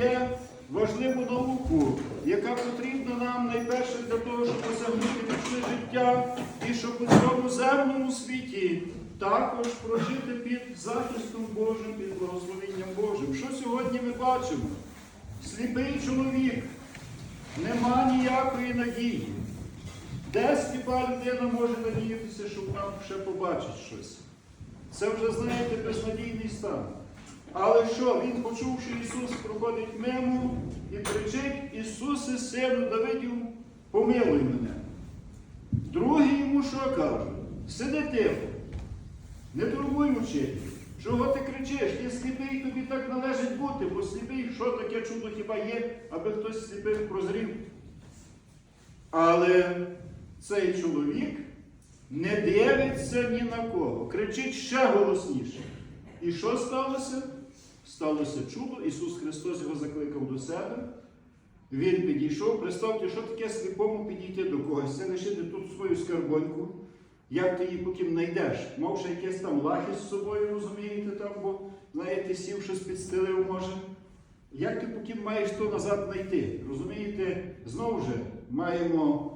Є важливу науку, яка потрібна нам найперше для того, щоб осягнути вічне життя і щоб у цьому земному світі також прожити під захистом Божим, під благословенням Божим. Що сьогодні ми бачимо? Сліпий чоловік, нема ніякої надії. Де сліпа людина може надіятися, що там ще побачить щось? Це вже, знаєте, безнадійний стан. Але що, він, почув, що Ісус проходить мимо і кричить, Ісусе, сину Давидів, помилуй мене. Другий йому що каже? Сиди тихо, не турбуй мучителя. Чого ти кричиш? Ти сліпий, тобі так належить бути, бо сліпий, що таке чудо хіба є, аби хтось сліпих прозрів. Але цей чоловік не дивиться ні на кого, кричить ще голосніше. І що сталося? Сталося чудо, Ісус Христос його закликав до себе. Він підійшов, представте, що таке сліпому підійти до когось. Це лишити тут свою скарбоньку. Як ти її потім знайдеш? Мав ще якесь там лахи з собою, розумієте, там, бо, знаєте, сів щось підстелив, може. Як ти потім маєш то назад знайти? Розумієте, знову ж маємо,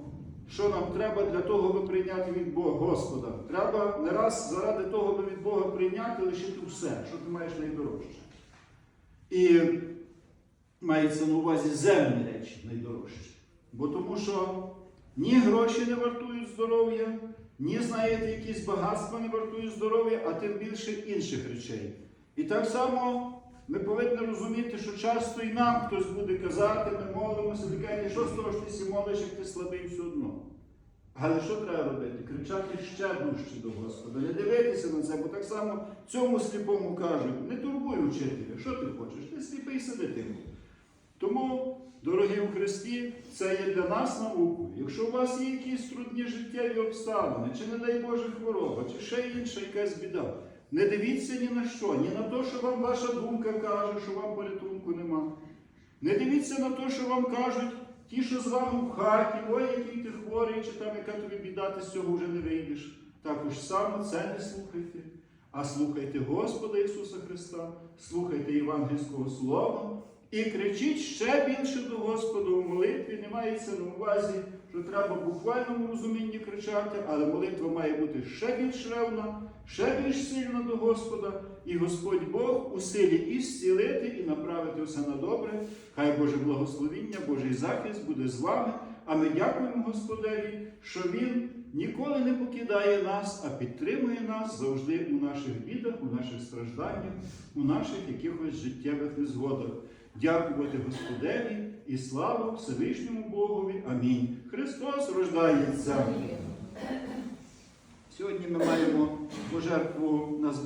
що нам треба для того, аби прийняти від Бога Господа. Треба не раз заради того, аби від Бога прийняти, лишити все, що ти маєш найдорожче. І мається на увазі земні речі найдорожчі. Бо тому що ні гроші не вартують здоров'я, ні, знаєте, якісь багатства не вартують здоров'я, а тим більше інших речей. І так само ми повинні розуміти, що часто і нам хтось буде казати, ми молимося, кажеш, що з того, що ти молиш, як ти слабий все одно. Але що треба робити? Кричати ще дужче до Господа, не дивитися на це, бо так само цьому сліпому кажуть, не турбуй учителя, що ти хочеш? Ти сліпий сиди тихо. Тому, дорогі у Христі, це є для нас наукою. Якщо у вас є якісь трудні життєві обставини, чи, не дай Боже, хвороба, чи ще інша якась біда, не дивіться ні на що, ні на те, що вам ваша думка каже, що вам порятунку нема. Не дивіться на те, що вам кажуть ті, що з вами в хаті, ой, який ти хворий, чи там яка тобі біда, ти з цього вже не вийдеш. Також саме це не слухайте, а слухайте Господа Ісуса Христа, слухайте євангельського Слова і кричіть ще більше до Господа у молитві. Не мається на увазі, що треба в буквальному розумінні кричати, але молитва має бути ще більш ревна, ще більш сильна до Господа, і Господь Бог у силі і зцілити, і направити все на добре. Хай Боже благословіння, Божий захист буде з вами. А ми дякуємо Господеві, що Він ніколи не покидає нас, а підтримує нас завжди у наших бідах, у наших стражданнях, у наших якихось життєвих незгодах. Дякувати Господеві і слава Всевишньому Богові. Амінь. Христос рождається. Сьогодні ми маємо пожертву на